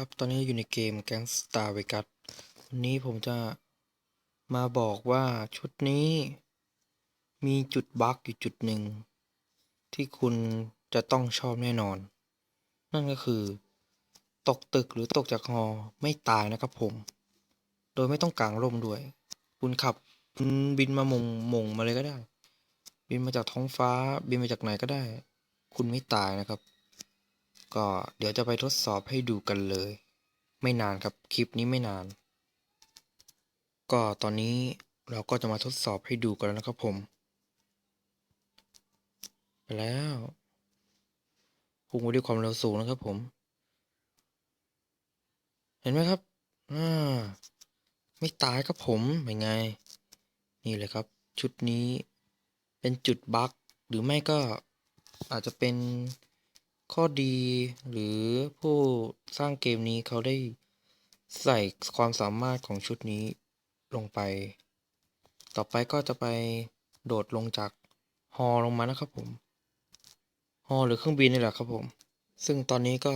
ครับ ตอนนี้อยู่ในเกม Gangstar Vegas วันนี้ผมจะมาบอกว่าชุดนี้มีจุดบั๊กอยู่จุดหนึ่ง ที่คุณจะต้องชอบแน่นอน นั่นก็คือ ตกตึกหรือตกจากฮอไม่ตายนะครับผม โดยไม่ต้องกางร่มด้วย คุณขับคุณบินมามงมงมาเลยก็ได้ บินมาจากท้องฟ้า บินมาจากไหนก็ได้ คุณไม่ตายนะครับ ก็เดี๋ยวจะไปทดสอบให้ดูกันเลย ไม่นานครับคลิปนี้ไม่นาน ก็ตอนนี้เราก็จะมาทดสอบให้ดูกันแล้วนะครับผมไปแล้วพุ่งไปด้วยความเร็วสูงนะครับผม เห็นไหมครับอ่าไม่ตายครับผมเป็นไง นี่เลยครับ ชุดนี้เป็นจุดบั๊กหรือไม่ก็อาจจะเป็น ข้อดีหรือผู้สร้างเกมนี้เขาได้ใส่ความสามารถของชุดนี้ลงไป ต่อไปก็จะไปโดดลงจากฮอลงมานะครับผมฮอหรือเครื่องบินนี่แหละครับผม ซึ่งตอนนี้ก็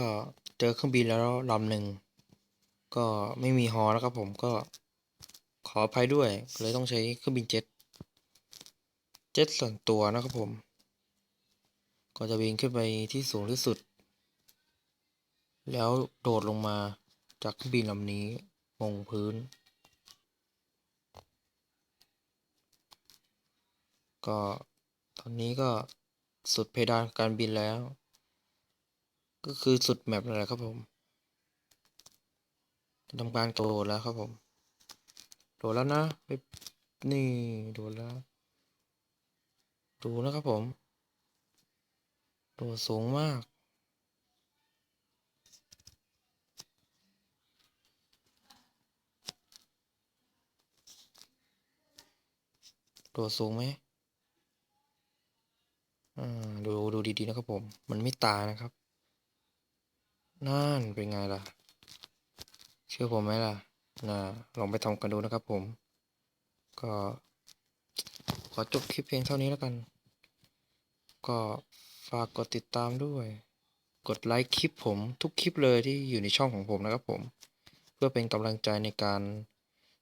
เจอเครื่องบินแล้วลำหนึ่งก็ไม่มีฮอแล้วครับผมก็ขออภัยด้วยเลยต้องใช้เครื่องบินเจ็ต เจ็ตส่วนตัวนะครับผม ก็จะบินขึ้นไปที่สูงที่สุด แล้วโดดลงมาจากเครื่องบินลำนี้ลงพื้น ก็ตอนนี้ก็สุดเพดานการบินแล้ว ก็คือสุดแมปแหละครับผมทำการโดดแล้วครับผม โดดแล้วนะไปนี่ โดดแล้ว ดูนะครับผม โดดสูงมาก โดดสูงไหมอ่าดูดูดีๆนะครับผม มันไม่ตายนะครับ นั่นเป็นไงล่ะ เชื่อผมไหมล่ะนะลองไปทำกันดูนะครับผม ก็ขอจบคลิปเพียงเท่านี้แล้วกัน ก็ากกดติดตามด้วย กดไลค์คลิปผมทุกคลิปเลยที่อยู่ในช่องของผมนะครับผม เพื่อเป็นกำลังใจในการ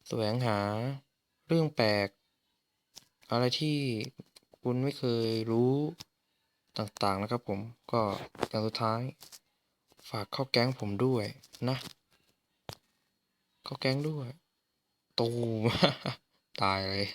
แสวงหาเรื่องแปลก อะไรที่คุณไม่เคยรู้ต่างๆนะครับผมก็อย่างสุดท้าย ฝากเข้าแก๊งผมด้วยนะ เข้าแก๊งด้วย ตูมตายเลย